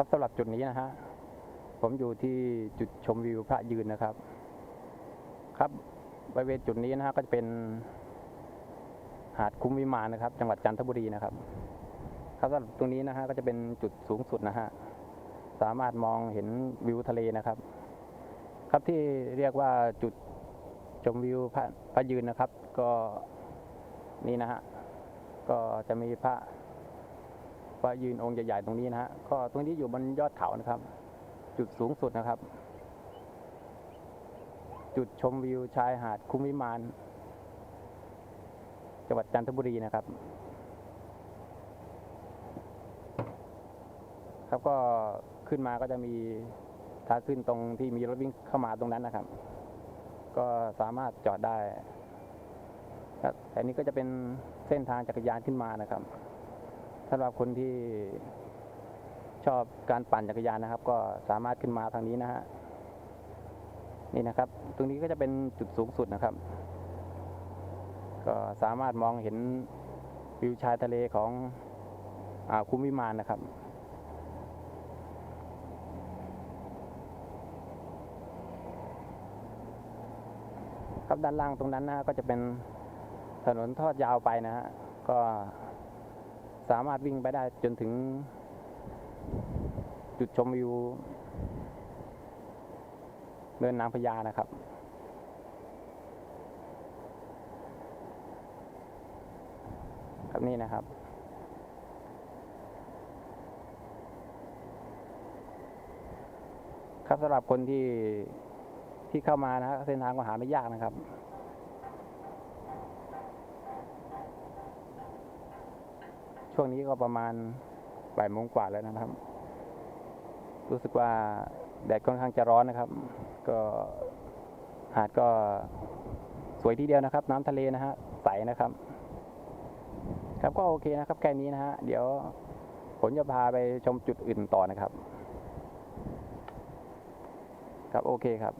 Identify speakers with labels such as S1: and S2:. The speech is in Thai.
S1: ครับสำหรับจุดนี้นะฮะผมอยู่ที่จุดชมวิวพระยืนนะครับ ครับบริเวณจุดนี้นะฮะก็จะเป็นหาดคุ้มวิมานนะครับ จังหวัดจันทบุรีนะครับ ครับสำหรับตรงนี้นะฮะก็จะเป็นจุดสูงสุดนะฮะสามารถมองเห็นวิวทะเลนะครับ ครับที่เรียกว่าจุดชมวิวพระพระยืนนะครับ ก็นี่นะฮะก็จะมีพระ พระยืนองค์ใหญ่ๆตรงนี้นะฮะก็ตรงนี้อยู่บนยอดเขานะครับ จุดสูงสุดนะครับ จุดชมวิวชายหาดคุ้มวิมานจังหวัดจันทบุรีนะครับ ครับก็ขึ้นมาก็จะมีทางขึ้นตรงที่มีรถวิ่งเข้ามาตรงนั้นนะครับ ก็สามารถจอดได้แต่นี้ก็จะเป็นเส้นทางจักรยานขึ้นมานะครับ สำหรับคนที่ชอบการปั่นจักรยานนะครับ ก็สามารถขึ้นมาทางนี้นะฮะนี่นะครับ ตรงนี้ก็จะเป็นจุดสูงสุดนะครับ ก็สามารถมองเห็นวิวชายทะเลของอ่าวคุ้มวิมานนะครับ ครับด้านล่างตรงนั้นนะฮะก็จะเป็นถนนทอดยาวไปนะฮะก็ สามารถวิ่งไปได้จนถึง จุดชมวิว เดินนางพญานะครับ ครับนี่นะครับครับสำหรับคนที่ที่เข้ามานะฮะเส้นทางก็หาไม่ยากนะครับ ช่วงนี้ก็ประมาณบ่ายโมงกว่าแล้วนะครับ รู้สึกว่าแดดค่อนข้างจะร้อนนะครับ ก็หาดก็สวยทีเดียวนะครับ น้ำทะเลนะฮะใสนะครับ ครับก็โอเคนะครับแค่นี้นะฮะเดี๋ยวผมจะพาไปชมจุดอื่นต่อนะครับ ครับโอเคครับ